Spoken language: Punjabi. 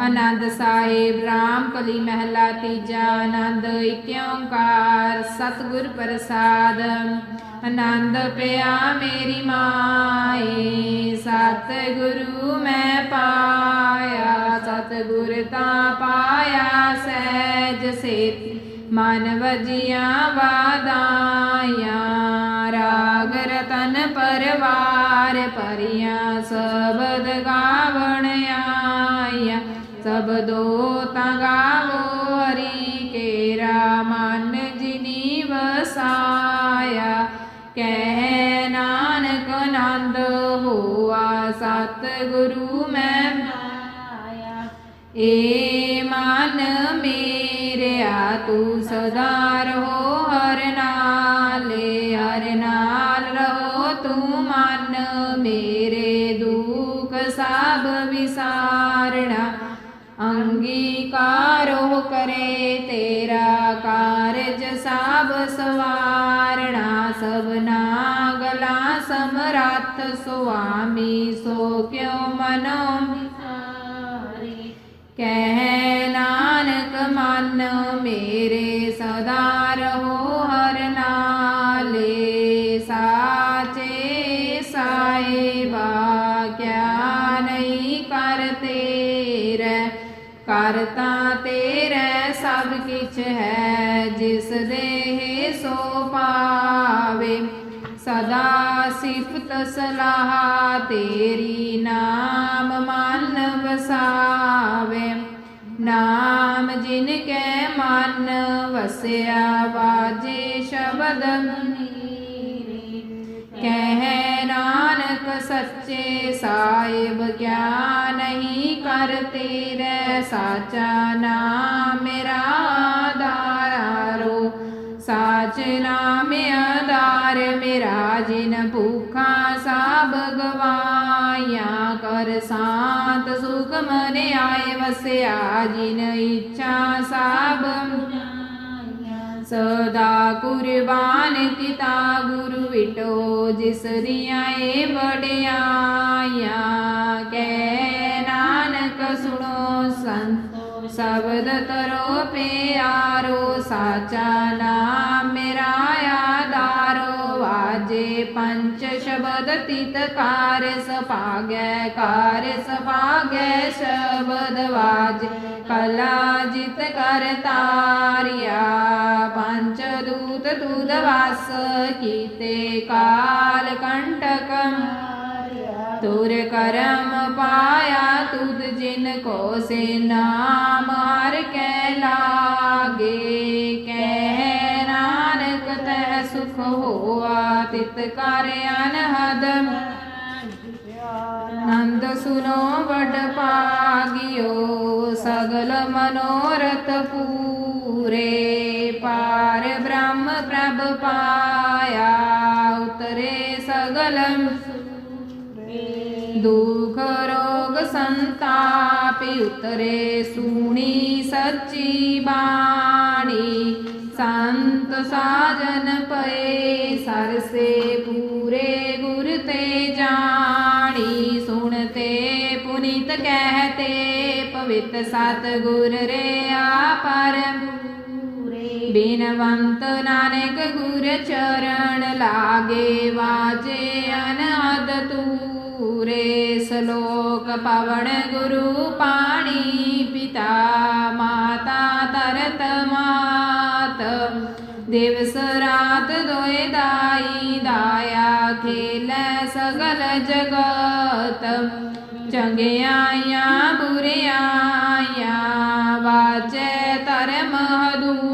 ਆਨੰਦ ਸਾਹਿਬ ਰਾਮ ਕਲੀ ਮਹਿਲਾ ਤੀਜਾ, ਆਨੰਦ ਇਕ ਓੰਕਾਰ ਸਤਿਗੁਰ ਪ੍ਰਸਾਦ। ਆਨੰਦ ਪਿਆ ਮੇਰੀ ਮਾਏ, ਸਤਿਗੁਰੂ ਮੈਂ ਪਾਇਆ, ਸਤਿਗੁਰ ਤਾਂ ਪਾਇਆ ਸਹਿਜ ਸੇਤੀ। ਮਨ ਵਜੀਆਂ ਵਾਦਾਈਆਂ, ਰਾਗ ਰਤਨ ਪਰਵਾਰ ਪਰੀਆਂ ਸਬਦ ਗਾਵਣ ਸਬਦੋ ਤਾਂ ਗਾਵੋ ਹਰੀ ਕੇਰਾ ਮਨ ਜਿਨੀ ਵਸਾਇਆ। ਕਹਿ ਨਾਨਕ ਆਨੰਦ ਹੋਆ ਸਤਿਗੁਰੂ ਮੈਂ ਪਾਇਆ। ਏ ਮਨ ਮੇਰਿਆ ਤੂੰ ਸਦਾ ਰਹੋ ਹਰ ਨਾਲੇ, ਹਰ ਨਾਲ ਰਹੋ ਤੂੰ ਮਨ ਮੇਰੇ ਦੁੱਖ ਸਭ ਵਿਸਾਰਣਾ ਅੰਗੀਕਾਰੋ ਕਰੇ ਤੇਰਾ ਕਾਰਜ ਸਭ ਸਵਾਰਣਾ ਸਭਨਾ ਗਲਾ ਸਮਰੱਥ ਸੁਆਮੀ, ਸੋ ਕਿਉ ਮਨੋ ਵਿਸਾਰੇ ਕਹਿ ਨਾਨਕ, ਮਨ ਮੇਰੇ ਸਦਾ ਰਹੋ ਹਰ ਨਾਲੇ, ਸਾਚੇ ਕਰਤਾ ਤੇਰੇ ਸਭ ਕਿਛ ਹੈ, ਜਿਸ ਦੇਹ ਸੋ ਪਾਵੇ। ਸਦਾ ਸਿਫਤ ਸਲਾਹ ਤੇਰੀ ਨਾਮ ਮਨ ਵਸਾਵੇ। ਨਾਮ ਜਿਨ ਕੈ ਮਨ ਵਸਿਆ, ਵਾਜੇ ਸ਼ਬਦ ਕਹਿ ਸੱਚੇ ਸਾਹਿਬ ਕਿਆ ਨਹੀਂ ਕਰ ਰਹਿ, ਸਾਚਾ ਨਾਮ ਮੇਰਾ ਆਧਾਰੋ ਸਾਚ ਨਾਮ ਆਧਾਰ ਮੇਰਾ, ਜਿਨ ਭੂਖਾ ਸਾਬ ਗਵਾਇਆ ਕਰ, ਸਾਤ ਸੁਖ ਮਨ ਆਏ ਵਸਿਆ, ਜਿਨ ਇੱਛਾ ਸਭ ਸਦਾ ਕੁਰਬਾਨ ਕੀਤਾ ਗੁਰੂ ਵਿਟੋ ਜਿਸ ਦੀਆਂ ਏ ਵਡਿਆਈਆਂ ਕਹਿ ਨਾਨਕ ਸੁਣੋ ਸੰਤੋ, ਸ਼ਬਦ ਤਰੋ ਪਿਆਰੋ, ਸਾਚਾ ਨਾਮ ਮੇਰਾ ਆ। ਵਾਜੇ ਪੰਚ ਸ਼ਬਦ ਤਿਤ ਕਾਰ ਸਪਾਗੈ ਕਾਰ ਸਪਾਗੈ ਸ਼ਬਦ ਵਾਜੇ। ਕਲਾ ਜਿਤ ਕਰ ਤਾਰਿਆ ਪੰਚ ਦੂਤ ਤੁਧ ਵਾਸ ਕੀਤੇ। ਕਾਲ ਕੰਟਕ ਤੁਰ ਕਰਮ ਪਾਇਆ ਤੁਧ ਜਿਨ ਕੋ ਸੇ ਨਾਮ ਹਰ ਕੈ ਹੋਆ ਤਿਤ ਕਰ ਅਨਹਦ ਨੰਦ ਸੁਨੋ ਵਡ ਪਾਗਿਓ ਸਗਲ ਮਨੋਰਥ ਪੂਰੇ ਪਾਰ ਬ੍ਰਹਮ ਪ੍ਰਭ ਪਾਇਆ, ਉਤਰੇ ਸਗਲ ਦੁਖ ਰੋਗ ਸੰਤਾਪਿ, ਉਤਰੇ ਸੁਣੀ ਸੱਚੀ ਬਾਣੀ, ਸੰਤ ਸਾਜਨ ਪਏ ਸਰਸੇ ਪੂਰੇ ਗੁਰ ਤੇ ਜਾਣੀ ਸੁਣਤੇ ਪੁਨੀਤ ਕਹਤੇ, ਪਵਿੱਤ ਸਤ ਗੁਰ ਰੇ ਆ ਆਪਰ ਬਿਨਵੰਤ ਨਾਨਕ ਗੁਰ ਚਰਨ ਲਾਗੇ ਵਾਜੇ ਅਨਹਦ ਤੂਰੇ ਸਲੋਕ ਪਵਨ ਗੁਰੂ ਪਾਣੀ, ਪਿਤਾ ਮਾਤਾ ਤਰਤ ਮਾਤ। ਦਿਵਸ ਰਾਤ ਦੋਏ ਦਾਈ ਦਾਇਆ ਖੇਲੇ ਸਗਲ ਜਗਤ ਚੰਗਿਆਈਆਂ ਬੁਰਿਆਈਆਂ ਵਾਚੇ ਧਰਮ ਹਦੂਰ